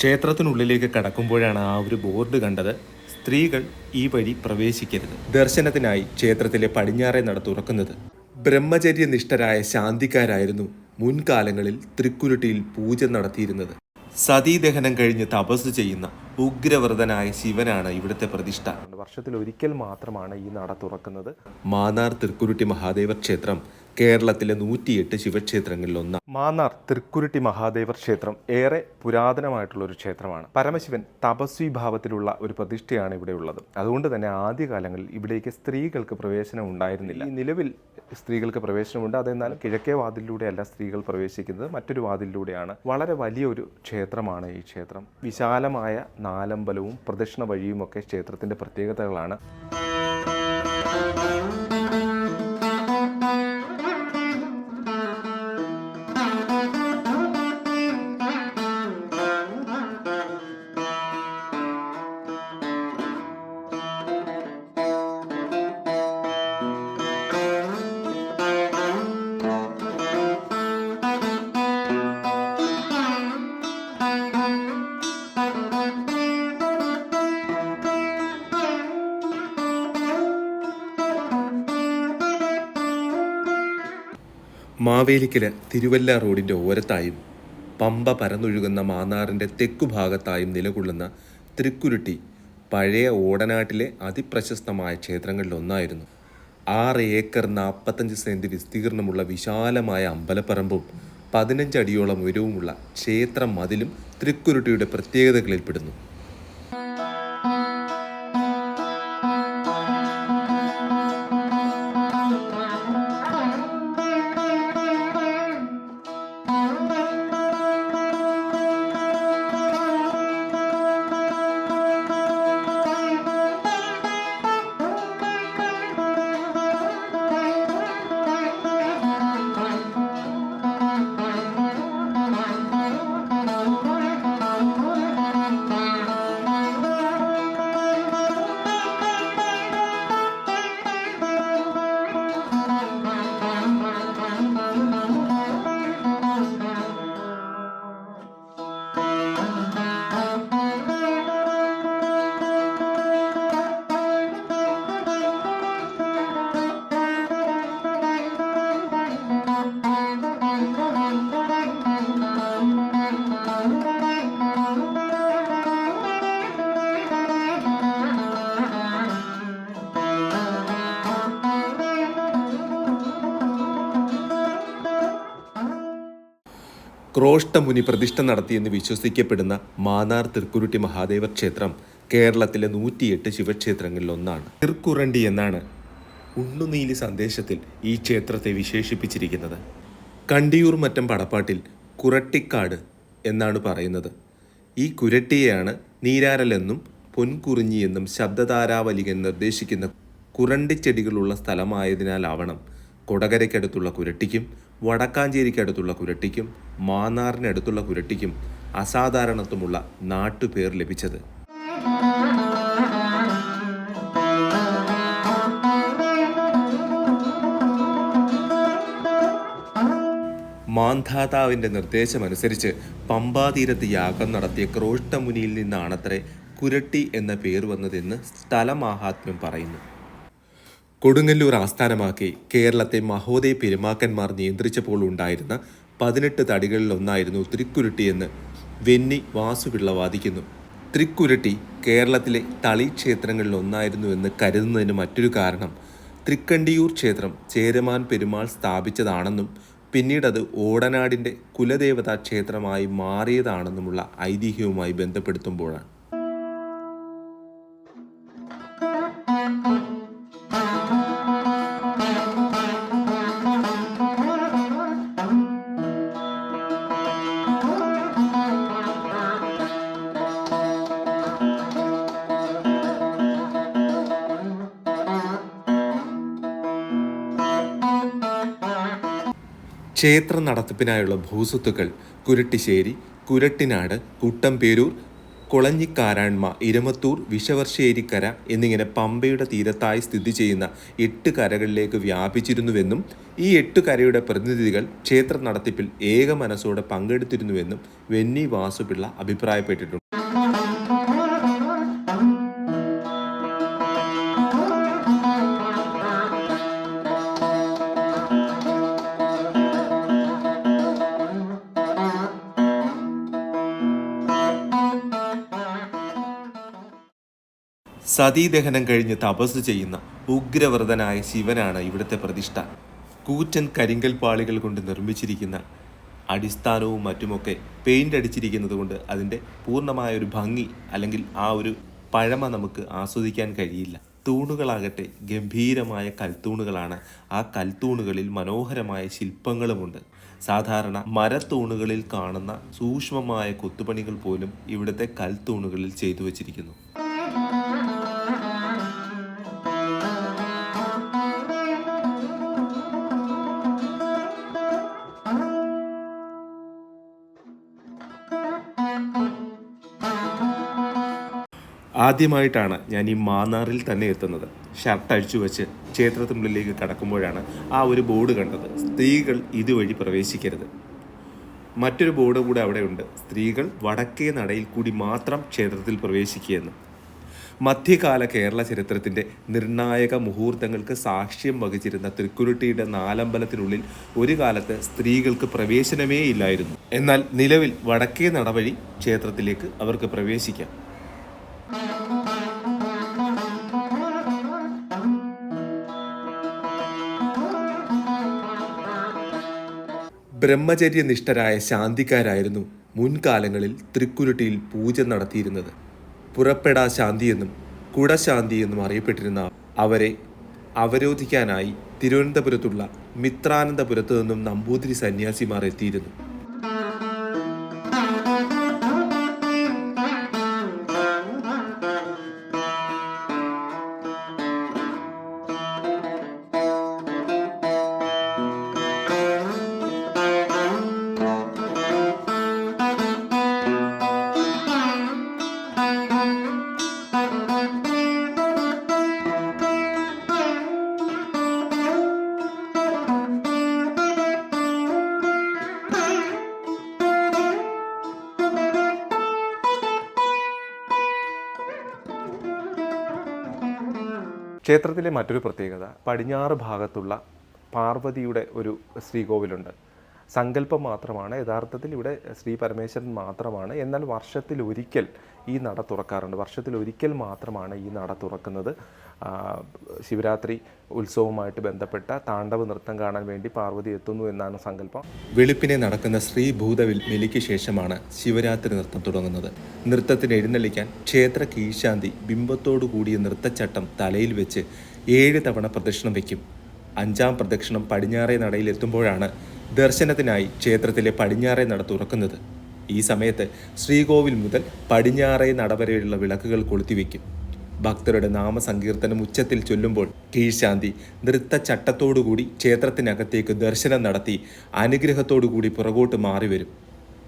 ക്ഷേത്രത്തിനുള്ളിലേക്ക് കടക്കുമ്പോഴാണ് ആ ഒരു ബോർഡ് കണ്ടത്. സ്ത്രീകൾ ഈ വഴി പ്രവേശിക്കരുത്. ദർശനത്തിനായി ക്ഷേത്രത്തിലെ പടിഞ്ഞാറെ നട തുറക്കുന്നത്. ബ്രഹ്മചര്യനിഷ്ഠരായ ശാന്തിക്കാരായിരുന്നു മുൻകാലങ്ങളിൽ തൃക്കുരുട്ടിയിൽ പൂജ നടത്തിയിരുന്നത്. സതീദഹനം കഴിഞ്ഞ് തപസ് ചെയ്യുന്ന ഉഗ്രവ്രതനായ ശിവനാണ് ഇവിടുത്തെ പ്രതിഷ്ഠ. വർഷത്തിൽ ഒരിക്കൽ മാത്രമാണ് ഈ നട തുറക്കുന്നത്. മാന്നാർ തൃക്കുരുട്ടി മഹാദേവ ക്ഷേത്രം കേരളത്തിലെ നൂറ്റിയെട്ട് ശിവക്ഷേത്രങ്ങളിൽ ഒന്നാണ് മാന്നാർ തൃക്കുരുട്ടി മഹാദേവർ ക്ഷേത്രം ഏറെ പുരാതനമായിട്ടുള്ള ഒരു ക്ഷേത്രമാണ്. പരമശിവൻ തപസ്വി ഭാവത്തിലുള്ള ഒരു പ്രതിഷ്ഠയാണ് ഇവിടെ ഉള്ളത്. അതുകൊണ്ട് തന്നെ ആദ്യകാലങ്ങളിൽ ഇവിടേക്ക് സ്ത്രീകൾക്ക് പ്രവേശനം ഉണ്ടായിരുന്നില്ല. ഈ നിലവിൽ സ്ത്രീകൾക്ക് പ്രവേശനമുണ്ട്. അതെന്നാൽ കിഴക്കേ വാതിലിലൂടെയല്ല സ്ത്രീകൾ പ്രവേശിക്കുന്നത്. മറ്റൊരു വാതിലിലൂടെയാണ്. വളരെ വലിയൊരു ക്ഷേത്രമാണ് ഈ ക്ഷേത്രം. വിശാലമായ നാലമ്പലവും പ്രദക്ഷിണ വഴിയുമൊക്കെ ക്ഷേത്രത്തിന്റെ പ്രത്യേകതകളാണ്. മാവേലിക്കൽ തിരുവല്ല റോഡിന്റെ ഓരത്തായും പമ്പ പരന്നൊഴുകുന്ന മാന്നാറിന്റെ തെക്കുഭാഗത്തായും നിലകൊള്ളുന്ന തൃക്കുരുട്ടി പഴയ ഓടനാട്ടിലെ അതിപ്രശസ്തമായ ക്ഷേത്രങ്ങളിലൊന്നായിരുന്നു. ആറ് ഏക്കർ നാൽപ്പത്തഞ്ച് സെന്റ് വിസ്തീർണമുള്ള വിശാലമായ അമ്പലപ്പറമ്പും പതിനഞ്ചടിയോളം ഉയരവുമുള്ള ക്ഷേത്ര മതിലും തൃക്കുരുട്ടിയുടെ പ്രത്യേകതകളിൽപ്പെടുന്നു. ക്രോഷ്ടമുനി പ്രതിഷ്ഠ നടത്തിയെന്ന് വിശ്വസിക്കപ്പെടുന്ന മാന്നാർ തൃക്കുരുട്ടി മഹാദേവ ക്ഷേത്രം കേരളത്തിലെ നൂറ്റിയെട്ട് ശിവക്ഷേത്രങ്ങളിൽ ഒന്നാണ് തിർക്കുറണ്ടി എന്നാണ് ഉണ്ണുനീലി സന്ദേശത്തിൽ ഈ ക്ഷേത്രത്തെ വിശേഷിപ്പിച്ചിരിക്കുന്നത്. കണ്ടിയൂർ മറ്റം പടപ്പാട്ടിൽ കുരട്ടിക്കാട് എന്നാണ് പറയുന്നത്. ഈ കുരട്ടിയെയാണ് നീരാരലെന്നും പൊൻകുറിഞ്ഞിയെന്നും ശബ്ദതാരാവലികൻ നിർദ്ദേശിക്കുന്ന കുരണ്ടിച്ചെടികളുള്ള സ്ഥലമായതിനാലാവണം കൊടകരയ്ക്കടുത്തുള്ള കുരട്ടിക്കും വടക്കാഞ്ചേരിക്കടുത്തുള്ള കുരട്ടിക്കും മാന്നാറിനടുത്തുള്ള കുരട്ടിക്കും അസാധാരണത്വമുള്ള നാട്ടുപേർ ലഭിച്ചത്. മാന്ധാതാവിന്റെ നിർദ്ദേശമനുസരിച്ച് പമ്പാതീരത്ത് യാഗം നടത്തിയ ക്രോഷ്ടമുനിയിൽ നിന്നാണത്രേ കുരട്ടി എന്ന പേര് വന്നതെന്ന് സ്ഥലമാഹാത്മ്യം പറയുന്നു. കൊടുങ്ങല്ലൂർ ആസ്ഥാനമാക്കി കേരളത്തെ മഹോദയ പെരുമാക്കന്മാർ നിയന്ത്രിച്ചപ്പോൾ ഉണ്ടായിരുന്ന പതിനെട്ട് തടികളിലൊന്നായിരുന്നു തൃക്കുരുട്ടി എന്ന് വെന്നി വാസുപിള്ള വാദിക്കുന്നു. തൃക്കുരുട്ടി കേരളത്തിലെ തളി ക്ഷേത്രങ്ങളിൽ ഒന്നായിരുന്നു എന്ന് കരുതുന്നതിന് മറ്റൊരു കാരണം തൃക്കണ്ടിയൂർ ക്ഷേത്രം ചേരമാൻ പെരുമാൾ സ്ഥാപിച്ചതാണെന്നും പിന്നീടത് ഓടനാടിന്റെ കുലദേവതാ ക്ഷേത്രമായി മാറിയതാണെന്നുമുള്ള ഐതിഹ്യവുമായി ബന്ധപ്പെടുത്തുമ്പോഴാണ്. ക്ഷേത്ര നടത്തിപ്പിനായുള്ള ഭൂസ്വത്തുക്കൾ കുരട്ടിശ്ശേരി കുരട്ടിനാട് കുട്ടമ്പേരൂർ കൊളഞ്ഞിക്കാരാൺമ ഇരമത്തൂർ വിഷവർഷേരിക്കര എന്നിങ്ങനെ പമ്പയുടെ തീരത്തായി സ്ഥിതി ചെയ്യുന്ന എട്ട് കരകളിലേക്ക് വ്യാപിച്ചിരുന്നുവെന്നും ഈ എട്ട് കരയുടെ പ്രതിനിധികൾ ക്ഷേത്ര നടത്തിപ്പിൽ ഏക മനസ്സോടെ പങ്കെടുത്തിരുന്നുവെന്നും വെന്നി വാസുപിള്ള അഭിപ്രായപ്പെട്ടിട്ടുണ്ട്. സതീദഹനം കഴിഞ്ഞ് തപസ് ചെയ്യുന്ന ഉഗ്രവ്രതനായ ശിവനാണ് ഇവിടുത്തെ പ്രതിഷ്ഠ. കൂറ്റൻ കരിങ്കൽ പാളികൾ കൊണ്ട് നിർമ്മിച്ചിരിക്കുന്ന അടിസ്ഥാനവും മറ്റുമൊക്കെ പെയിന്റ് അടിച്ചിരിക്കുന്നത് കൊണ്ട് അതിന്റെ പൂർണമായ ഒരു ഭംഗി അല്ലെങ്കിൽ ആ ഒരു പഴമ നമുക്ക് ആസ്വദിക്കാൻ കഴിയില്ല. തൂണുകളാകട്ടെ ഗംഭീരമായ കൽത്തൂണുകളാണ്. ആ കൽത്തൂണുകളിൽ മനോഹരമായ ശില്പങ്ങളുമുണ്ട്. സാധാരണ മരത്തൂണുകളിൽ കാണുന്ന സൂക്ഷ്മമായ കൊത്തുപണികൾ പോലും ഇവിടുത്തെ കൽത്തൂണുകളിൽ ചെയ്തു വച്ചിരിക്കുന്നു. ആദ്യമായിട്ടാണ് ഞാൻ ഈ മാന്നാറിൽ തന്നെ എത്തുന്നത്. ഷർട്ട് അഴിച്ചു വെച്ച് ക്ഷേത്രത്തിനുള്ളിലേക്ക് കടക്കുമ്പോഴാണ് ആ ഒരു ബോർഡ് കണ്ടത്. സ്ത്രീകൾ ഇതുവഴി പ്രവേശിക്കരുത്. മറ്റൊരു ബോർഡ് കൂടെ അവിടെയുണ്ട് സ്ത്രീകൾ വടക്കേ നടയിൽ കൂടി മാത്രം ക്ഷേത്രത്തിൽ പ്രവേശിക്കുകയെന്ന് മധ്യകാല കേരള ചരിത്രത്തിന്റെ നിർണായക മുഹൂർത്തങ്ങൾക്ക് സാക്ഷ്യം വഹിച്ചിരുന്ന തൃക്കുരുട്ടിയുടെ നാലമ്പലത്തിനുള്ളിൽ ഒരു കാലത്ത് സ്ത്രീകൾക്ക് പ്രവേശനമേ ഇല്ലായിരുന്നു എന്നാൽ നിലവിൽ വടക്കേ നടവഴി ക്ഷേത്രത്തിലേക്ക് അവർക്ക് പ്രവേശിക്കാം. ബ്രഹ്മചര്യനിഷ്ഠരായ ശാന്തിക്കാരായിരുന്നു മുൻകാലങ്ങളിൽ തൃക്കുരുട്ടിയിൽ പൂജ നടത്തിയിരുന്നത്. പുറപ്പെടാ ശാന്തിയെന്നും കുടശാന്തി എന്നും അറിയപ്പെട്ടിരുന്ന അവരെ അവരോധിക്കാനായി തിരുവനന്തപുരത്തുള്ള മിത്രാനന്തപുരത്തു നിന്നും നമ്പൂതിരി സന്യാസിമാർ എത്തിയിരുന്നു. ക്ഷേത്രത്തിലെ മറ്റൊരു പ്രത്യേകത പടിഞ്ഞാറ് ഭാഗത്തുള്ള പാർവതിയുടെ ഒരു ശ്രീകോവിലുണ്ട്. സങ്കല്പം മാത്രമാണ്. യഥാർത്ഥത്തിൽ ഇവിടെ ശ്രീ പരമേശ്വരൻ മാത്രമാണ്. എന്നാൽ വർഷത്തിൽ ഒരിക്കൽ ഈ നട തുറക്കാറുണ്ട്. വർഷത്തിൽ ഒരിക്കൽ മാത്രമാണ് ഈ നട തുറക്കുന്നത്. ശിവരാത്രി ഉത്സവവുമായിട്ട് ബന്ധപ്പെട്ട താണ്ഡവ നൃത്തം കാണാൻ വേണ്ടി പാർവതി എത്തുന്നു എന്നാണ് സങ്കല്പം. വെളുപ്പിനെ നടക്കുന്ന ശ്രീ ഭൂതവിൽ മെലിക്ക് ശേഷമാണ് ശിവരാത്രി നൃത്തം തുടങ്ങുന്നത്. നൃത്തത്തിന് എഴുന്നള്ളിക്കാൻ ക്ഷേത്ര കീശാന്തി ബിംബത്തോടു കൂടിയ നൃത്തച്ചട്ടം തലയിൽ വെച്ച് ഏഴ് തവണ പ്രദക്ഷിണം വയ്ക്കും. അഞ്ചാം പ്രദക്ഷിണം പടിഞ്ഞാറേ നടയിൽ എത്തുമ്പോഴാണ് ദർശനത്തിനായി ക്ഷേത്രത്തിലെ പടിഞ്ഞാറേ നട തുറക്കുന്നത്. ഈ സമയത്ത് ശ്രീകോവിൽ മുതൽ പടിഞ്ഞാറേ നട വരെയുള്ള വിളക്കുകൾ കൊളുത്തിവെക്കും ഭക്തരുടെ നാമസങ്കീർത്തനം ഉച്ചത്തിൽ ചൊല്ലുമ്പോൾ കീഴ്ശാന്തി നൃത്തച്ചട്ടത്തോടുകൂടി ക്ഷേത്രത്തിനകത്തേക്ക് ദർശനം നടത്തി അനുഗ്രഹത്തോടുകൂടി പുറകോട്ട് മാറിവരും.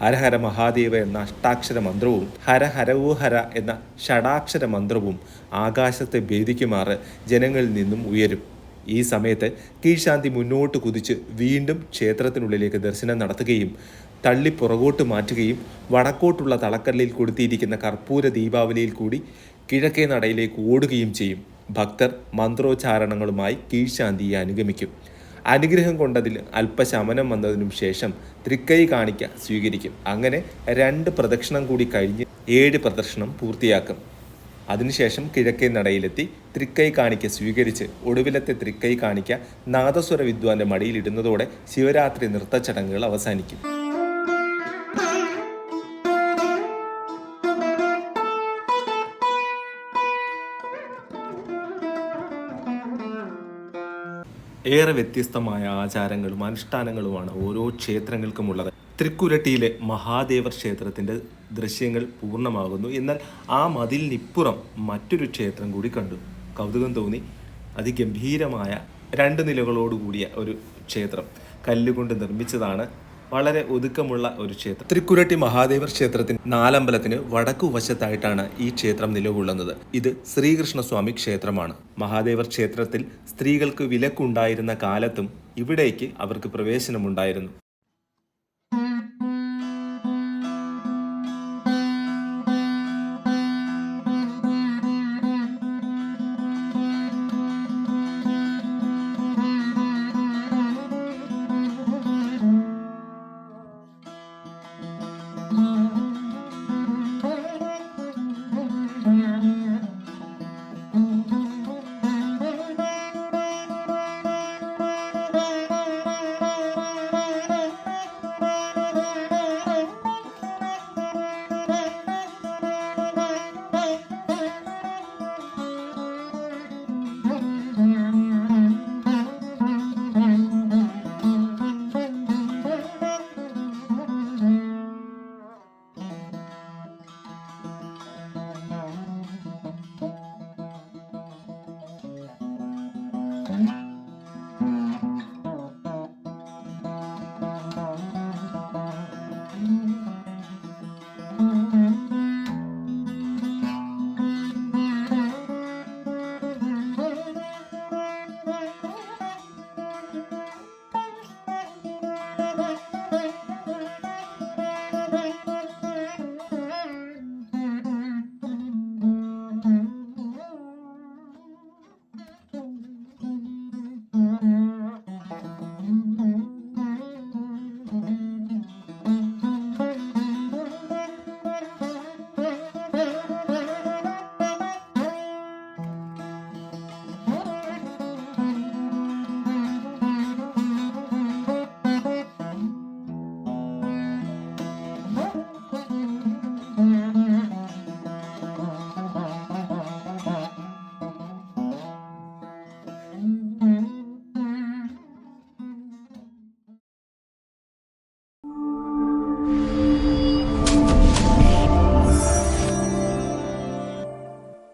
ഹരഹര മഹാദേവ എന്ന അഷ്ടാക്ഷര മന്ത്രവും ഹരഹരവോ ഹര എന്ന ഷടാക്ഷര മന്ത്രവും ആകാശത്തെ ഭേദിക്കുമാറ് ജനങ്ങളിൽ നിന്നും ഉയരും. ഈ സമയത്ത് കീഴ്ശാന്തി മുന്നോട്ട് കുതിച്ച് വീണ്ടും ക്ഷേത്രത്തിനുള്ളിലേക്ക് ദർശനം നടത്തുകയും തള്ളി പുറകോട്ട് മാറ്റുകയും വടക്കോട്ടുള്ള തളക്കല്ലിൽ കൊടുത്തിയിരിക്കുന്ന കർപ്പൂര ദീപാവലിയിൽ കൂടി കിഴക്കേ നടയിലേക്ക് ഓടുകയും ചെയ്യും. ഭക്തർ മന്ത്രോച്ചാരണങ്ങളുമായി കീഴ്ശാന്തിയെ അനുഗമിക്കും. അനുഗ്രഹം കൊണ്ടതിൽ അല്പശമനം വന്നതിനും ശേഷം തൃക്കൈ കാണിക്ക സ്വീകരിക്കും. അങ്ങനെ രണ്ട് പ്രദക്ഷിണം കൂടി കഴിഞ്ഞ് ഏഴ് പ്രദക്ഷിണം പൂർത്തിയാക്കും. അതിനുശേഷം കിഴക്കേ നടയിലെത്തി തൃക്കൈ കാണിക്ക സ്വീകരിച്ച് ഒടുവിലത്തെ തൃക്കൈ കാണിക്ക നാദസ്വര വിദ്വാന്റെ മടിയിലിടുന്നതോടെ ശിവരാത്രി നൃത്തച്ചടങ്ങുകൾ അവസാനിക്കും. ഏറെ വ്യത്യസ്തമായ ആചാരങ്ങളും അനുഷ്ഠാനങ്ങളുമാണ് ഓരോ ക്ഷേത്രങ്ങൾക്കുമുള്ളത്. തൃക്കുരട്ടിയിലെ മഹാദേവർ ക്ഷേത്രത്തിന്റെ ദൃശ്യങ്ങൾ പൂർണമാകുന്നു. എന്നാൽ ആ മതിലിനിപ്പുറം മറ്റൊരു ക്ഷേത്രം കൂടി കണ്ടു. കൗതുകം തോന്നി. അതിഗംഭീരമായ രണ്ട് നിലകളോടുകൂടിയ ഒരു ക്ഷേത്രം കല്ലുകൊണ്ട് നിർമ്മിച്ചതാണ്. വളരെ ഒതുക്കമുള്ള ഒരു ക്ഷേത്രം. തൃക്കുരട്ടി മഹാദേവർ ക്ഷേത്രത്തിന് നാലമ്പലത്തിന് വടക്കു വശത്തായിട്ടാണ് ഈ ക്ഷേത്രം നിലകൊള്ളുന്നത്. ഇത് ശ്രീകൃഷ്ണസ്വാമി ക്ഷേത്രമാണ്. മഹാദേവർ ക്ഷേത്രത്തിൽ സ്ത്രീകൾക്ക് വിലക്കുണ്ടായിരുന്ന കാലത്തും ഇവിടേക്ക് അവർക്ക് പ്രവേശനമുണ്ടായിരുന്നു.